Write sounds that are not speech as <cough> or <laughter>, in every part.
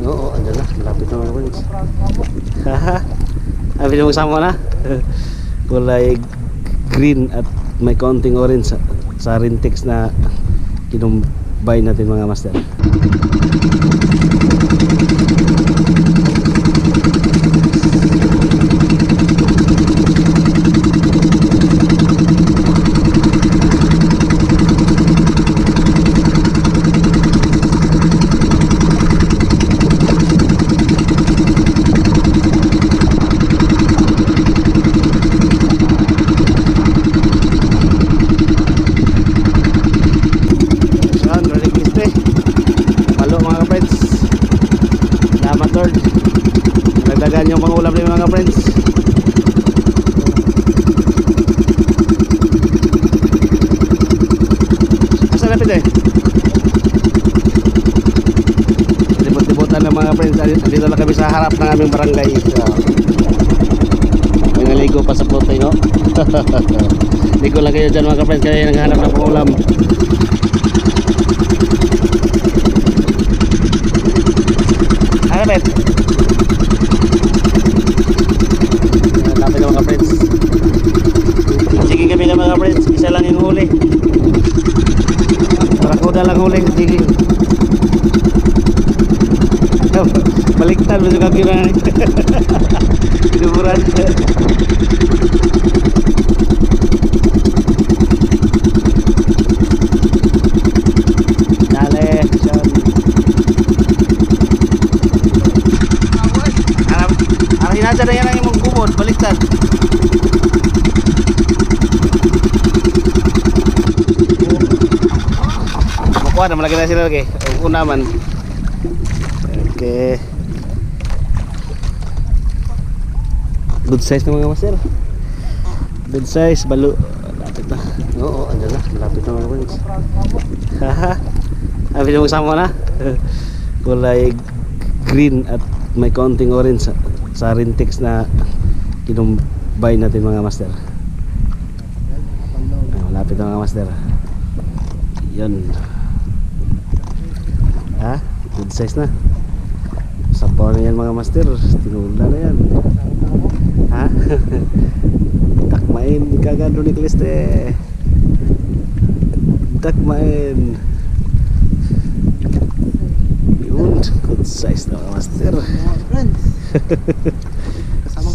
Oo, andyan na. Malapit na mga friends. Haha. Abi mo kasama na. <laughs> Kulay green at may konting orange sa, sa Rintex na kinumbay natin mga master. Yan, rolling piste. Palo mga friends. Salamat Lord. Nagdagan yung mga ulam ni mga friends. Asa na pite? Tibot-tibotan ng mga friends. Dito na kami sa harap ng aming barangay. May naligo pa sa plote, no? <laughs> Ligo lang kayo dyan mga friends. Kaya naghahanap ng pangulam. Ano bet? Lapit na mga friends. Sige kami na mga friends. Isa lang yung huli. Barakuda lang huli. Sige. Baliktad. Masuk kaki na. Tiduran. <laughs> Dale. Sean. Alam, arahin natin na yan ang kumod, baliktad. Makuha na, malaki na sila lagi. Una man. Okay. Good size na mga master. Good size, balo. Lapit na. Oo, andyan na. Lapit na mga friends. Haha. Abi mo kasama na. Kulay green at may konting orange sa, sa na kinumbay natin mga master. Ah, malapit na mga master. Yun. Ha? Good size na. Sabaw na yan mga master. Tinula na yan. Ha? <laughs> Takmain kagado ni Kliste. Takmain. Yun. Good size na mga master. <laughs>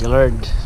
Thank you Lord.